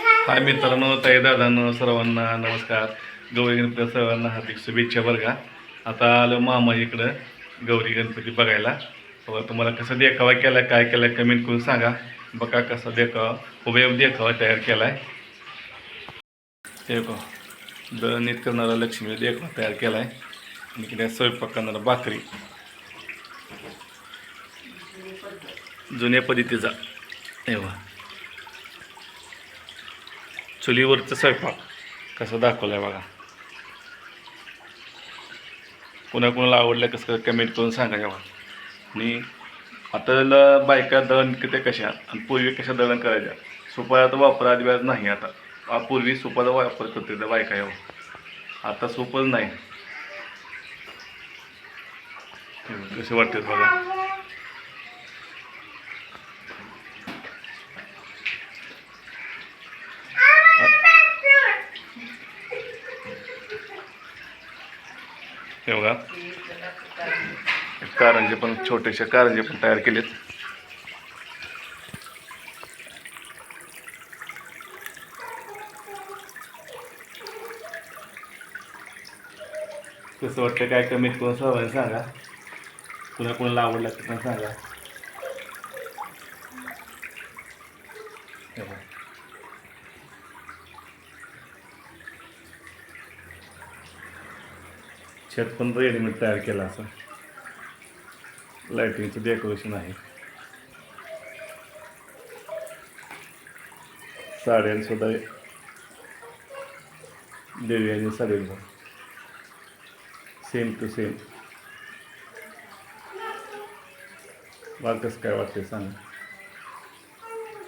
हाय मित्रांनो ताई दादानं सर्वांना नमस्कार. गौरी गणपती सर्वांना हार्दिक शुभेच्छा बरं का? आता आलो मामा इकडं गौरी गणपती बघायला. बघा तुम्हाला कसं देखावा केला काय केला कमेंट करून सांगा. बघा कसा देखावा उभे देखावा तयार केलाय. हे बघ नीट करणारा लक्ष्मी देखावा तयार केलाय. आणि इकडे स्वयंपाक करणारा भाकरी. जुन्या पद्धतीचा. हे चुलीवरचं स्वयंपाक कसं दाखवलं आहे बघा कुणाकुणाला आवडलं कसं कमेंट करून सांगा जेव्हा. आणि आता बायका दळण किती कशा आणि पूर्वी कशा दळण करायच्या? सुपाचा वापर अजिबात नाही आता. पूर्वी सुपाचा वापर करते त्या बायका यावं आता सुपच नाही. कसे वाटते बघा. हे बघा. कारंजे पण छोटेसे कारंजे पण तयार केलेत. कसं वाटतं काय कमीत करून सहभागी सांगा. कुणा कुणाला आवडलं तर पण सांगा. हे पण रेडीमेड तयार केलं असं. लायटिंगचं डेकोरेशन आहे. साड्यांसुद्धा देवी आणि सेम टू सेम वाकस कसं काय वाटते सांगा.